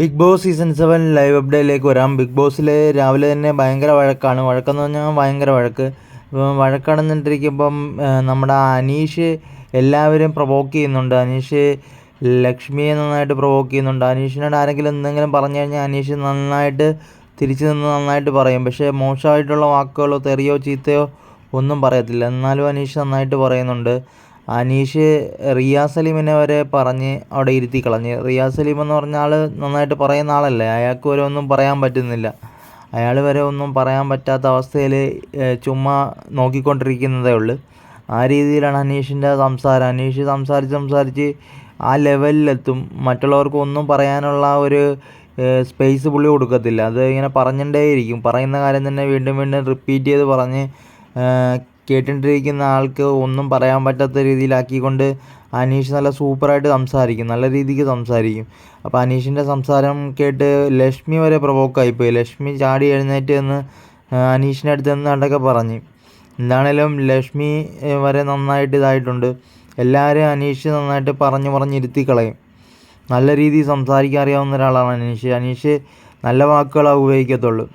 Bigg Boss season seven live അപ്ഡേറ്റിലേക്ക് വരാം. Big ബോസിൽ രാവിലെ തന്നെ ഭയങ്കര വഴക്കാണ്. വഴക്കെന്ന് പറഞ്ഞാൽ ഭയങ്കര വഴക്ക്. വഴക്കടന്നിട്ടിരിക്കുമ്പം നമ്മുടെ അനീഷ് എല്ലാവരും പ്രൊവോക്ക് ചെയ്യുന്നുണ്ട്. അനീഷ് ലക്ഷ്മിയെ നന്നായിട്ട് പ്രൊവോക്ക് ചെയ്യുന്നുണ്ട്. അനീഷിനോട് ആരെങ്കിലും എന്തെങ്കിലും പറഞ്ഞു കഴിഞ്ഞാൽ അനീഷ് നന്നായിട്ട് തിരിച്ചു നിന്ന് നന്നായിട്ട് പറയും. പക്ഷേ മോശമായിട്ടുള്ള വാക്കുകളോ തെറിയോ ചീത്തയോ ഒന്നും പറയത്തില്ല. എന്നാലും അനീഷ് നന്നായിട്ട് പറയുന്നുണ്ട്. അനീഷ് റിയാസ് സലീമിനെ വരെ പറഞ്ഞ് അവിടെ ഇരുത്തി കളഞ്ഞ്. റിയാസ് സലീം എന്ന് പറഞ്ഞ ആൾ നന്നായിട്ട് പറയുന്ന ആളല്ലേ? അയാൾക്ക് വരെ ഒന്നും പറയാൻ പറ്റുന്നില്ല. അയാൾ വരെ ഒന്നും പറയാൻ പറ്റാത്ത അവസ്ഥയിൽ ചുമ്മാ നോക്കിക്കൊണ്ടിരിക്കുന്നതേ ഉള്ളൂ. ആ രീതിയിലാണ് അനീഷിന്റെ സംസാരം. അനീഷ് സംസാരിച്ച് സംസാരിച്ച് ആ ലെവലിലെത്തും. മറ്റുള്ളവർക്ക് ഒന്നും പറയാനുള്ള ഒരു സ്പേസ് പുള്ളി കൊടുക്കത്തില്ല. അത് ഇങ്ങനെ പറഞ്ഞിട്ടേ ഇരിക്കും പറയുന്ന കാര്യം തന്നെ വീണ്ടും വീണ്ടും റിപ്പീറ്റ് ചെയ്ത് പറഞ്ഞ് കേട്ടുകൊണ്ടിരിക്കുന്ന ആൾക്ക് ഒന്നും പറയാൻ പറ്റാത്ത രീതിയിലാക്കിക്കൊണ്ട് അനീഷ് നല്ല സൂപ്പറായിട്ട് സംസാരിക്കും. നല്ല രീതിക്ക് സംസാരിക്കും. അപ്പോൾ അനീഷിന്റെ സംസാരം കേട്ട് ലക്ഷ്മി വരെ പ്രൊവോക്കായി പോയി ലക്ഷ്മി ചാടി എഴുന്നേറ്റ് എന്ന് അനീഷിന്റെ അടുത്ത് നിന്ന് കണ്ടൊക്കെ പറഞ്ഞ്. എന്താണേലും ലക്ഷ്മി വരെ നന്നായിട്ട് ഇതായിട്ടുണ്ട്. എല്ലാവരും അനീഷ് നന്നായിട്ട് പറഞ്ഞു പറഞ്ഞിരുത്തി കളയും. നല്ല രീതിയിൽ സംസാരിക്കാൻ അറിയാവുന്ന ഒരാളാണ് അനീഷ്. അനീഷ് നല്ല വാക്കുകളാണ് ഉപയോഗിക്കത്തുള്ളൂ.